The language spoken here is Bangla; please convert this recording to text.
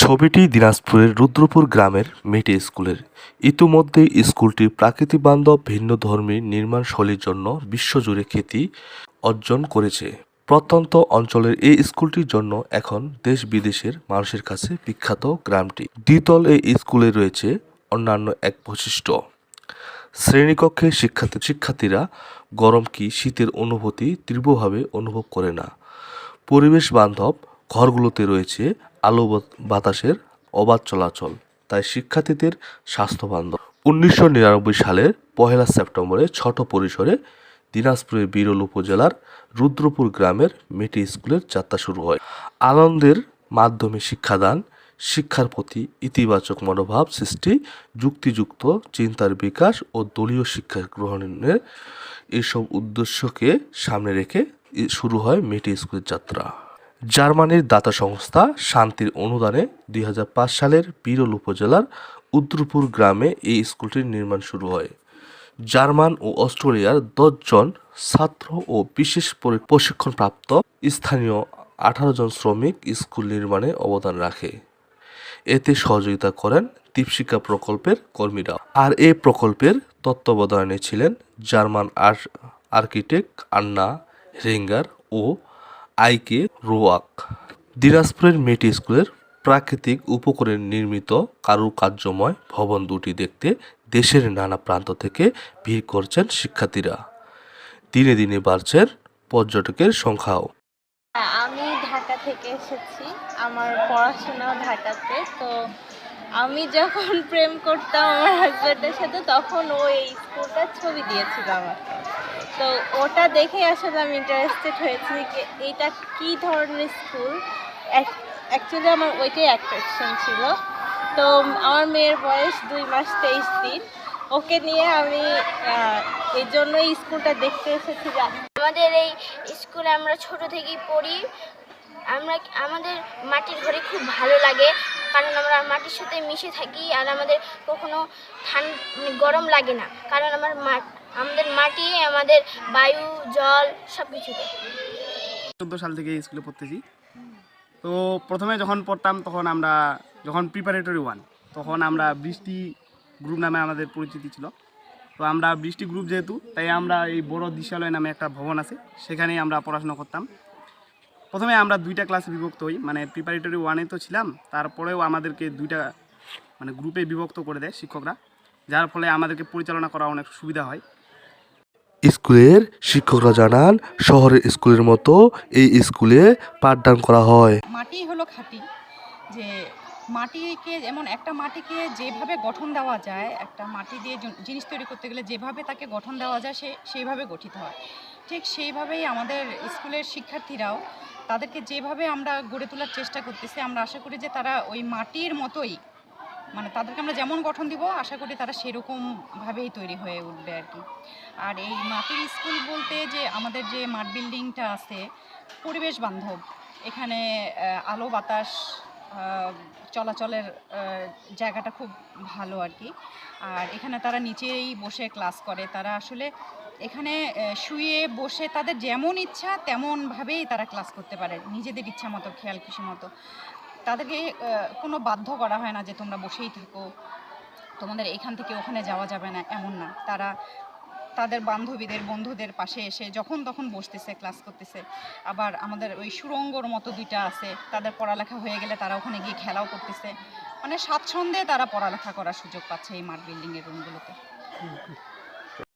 ছবিটি দিনাজপুরের রুদ্রপুর গ্রামের মেটে স্কুলের। ইতিমধ্যে স্কুলটি প্রাকৃতিকবান্ধব ভিন্নধর্মী নির্মাণ শৈলীর জন্য বিশ্বজুড়ে খ্যাতি অর্জন করেছে। প্রত্যন্ত অঞ্চলের এই স্কুলটির জন্য এখন দেশ বিদেশের মানুষের কাছে বিখ্যাত গ্রামটি। দ্বিতল এই স্কুলে রয়েছে অন্যান্য এক বৈশিষ্ট্য। শ্রেণীকক্ষে শিক্ষার্থী শিক্ষার্থীরা গরম কি শীতের অনুভূতি তীব্রভাবে অনুভব করে না। পরিবেশ বান্ধব ঘরগুলোতে রয়েছে আলো বাতাসের অবাধ চলাচল, তাই শিক্ষার্থীদের স্বাস্থ্য বান্ধব উনিশশো নিরানব্বই সালের পহেলা সেপ্টেম্বরে ছোট পরিসরে দিনাজপুরের বিরল উপজেলার রুদ্রপুর গ্রামের মেটি স্কুলের যাত্রা শুরু হয়। আনন্দের মাধ্যমে শিক্ষাদান, শিক্ষার প্রতি ইতিবাচক মনোভাব সৃষ্টি, যুক্তিযুক্ত চিন্তার বিকাশ ও দলীয় শিক্ষা গ্রহণের এইসব উদ্দেশ্যকে সামনে রেখে শুরু হয় মেটি স্কুলের যাত্রা। জার্মানির দাতা সংস্থা শান্তির অনুদানে দুই হাজার পাঁচ সালের বিরল উপজেলার উদ্রপুর গ্রামে এই স্কুলটির নির্মাণ শুরু হয়। জার্মান ও অস্ট্রেলিয়ার দশজন ছাত্র ও বিশেষ পরি- প্রশিক্ষণপ্রাপ্ত স্থানীয় আঠারো জন শ্রমিক স্কুল নির্মাণে অবদান রাখে। এতে সহযোগিতা করেন দীপশিক্ষা প্রকল্পের কর্মীরা। আর এই প্রকল্পের তত্ত্বাবধানে ছিলেন জার্মান আর্কিটেক্ট আন্না রেঙ্গার ও আইকে রোয়াক, দিনাজপুরের মেটি স্কুলের প্রাকৃতিক উপকরণে নির্মিত কারুকার্যময় ভবন দুটি দেখতে দেশের নানা প্রান্ত থেকে ভিড় করছেন শিক্ষার্থীরা। দিনে দিনে বাড়ছেন পর্যটকের সংখ্যাও। আমি ঢাকা থেকে এসেছি, আমার পড়াশোনা ঢাকাতে, তো আমি যখন প্রেম করতাম আমার হাজব্যান্ডের সাথে, তখন ও এই স্কুলটার ছবি দিয়েছিল আমাকে। তো ওটা দেখে আসলে আমি ইন্টারেস্টেড হয়েছি যে এটা কী ধরনের স্কুল অ্যাকচুয়ালি আমার ওইটাই অ্যাট্রাকশন ছিল। তো আমার মেয়ের বয়স দুই মাস তেইশ দিন। ওকে নিয়ে আমি এই জন্য স্কুলটা দেখতে এসেছি আমাদের এই স্কুলে আমরা ছোট থেকেই পড়ি। আমরা আমাদের মাটির ঘরে খুব ভালো লাগে। কারণ আমরা মাটির সাথে মিশে থাকি আর আমাদের কখনো ঠান্ডা মানে গরম লাগে না। কারণ আমার মা- আমাদের মাটি, আমাদের বায়ু, জল সব কিছু দেয় চোদ্দ সাল থেকে স্কুলে পড়তেছি। তো প্রথমে যখন পড়তাম, তখন আমরা, যখন প্রিপারেটরি ওয়ান তখন আমরা বৃষ্টি গ্রুপ নামে আমাদের পরিচিতি ছিল। তো আমরা বৃষ্টি গ্রুপ যেহেতু, তাই আমরা এই বড় দিশালয় নামে একটা ভবন আছে, সেখানেই আমরা পড়াশোনা করতাম। প্রথমে আমরা দুইটা ক্লাসে বিভক্ত হই মানে প্রিপারেটরি ওয়ানে তো ছিলাম, তারপরেও আমাদেরকে দুইটা মানে গ্রুপে বিভক্ত করে দেয় শিক্ষকরা, যার ফলে আমাদেরকে পরিচালনা করা অনেক সুবিধা হয়। স্কুলের শিক্ষকরা জানান, শহরের স্কুলের মতো এই স্কুলে পাঠদান করা হয়। মাটি হলো খাঁটি। যে মাটিকে যেমন একটা মাটিকে যেভাবে গঠন দেওয়া যায়, একটা মাটি দিয়ে জিনিস তৈরি করতে গেলে যেভাবে তাকে গঠন দেওয়া যায়, সে সেইভাবে গঠিত হয়। ঠিক সেইভাবেই আমাদের স্কুলের শিক্ষার্থীরাও তাদেরকে যেভাবে আমরা গড়ে তোলার চেষ্টা করতেছি, আমরা আশা করি যে তারা ওই মাটির মতোই মানে তাদেরকে আমরা যেমন গঠন দিব, আশা করি তারা সেরকমভাবেই তৈরি হয়ে উঠবে আর কি। আর এই মাটির স্কুল বলতে যে আমাদের যে মাঠ বিল্ডিংটা আছে, পরিবেশ বান্ধব, এখানে আলো বাতাস চলাচলের জায়গাটা খুব ভালো আর কি। আর এখানে তারা নিচেই বসে ক্লাস করে, তারা আসলে এখানে শুয়ে বসে তাদের যেমন ইচ্ছা তেমনভাবেই তারা ক্লাস করতে পারে, নিজেদের ইচ্ছা মতো, খেয়াল খুশি মতো। তাদেরকে কোনো বাধ্য করা হয় না যে তোমরা বসেই থাকো, তোমাদের এখান থেকে ওখানে যাওয়া যাবে না, এমন না। তারা তাদের বান্ধবীদের, বন্ধুদের পাশে এসে যখন তখন বসতেছে ক্লাস করতেছে। আবার আমাদের ওই সুরঙ্গর মতো দুইটা আছে, তাদের পড়ালেখা হয়ে গেলে তারা ওখানে গিয়ে খেলাও করতেছে। মানে স্বাচ্ছন্দ্যে তারা পড়ালেখা করার সুযোগ পাচ্ছে এই মাঠ বিল্ডিংয়ের রুমগুলোতে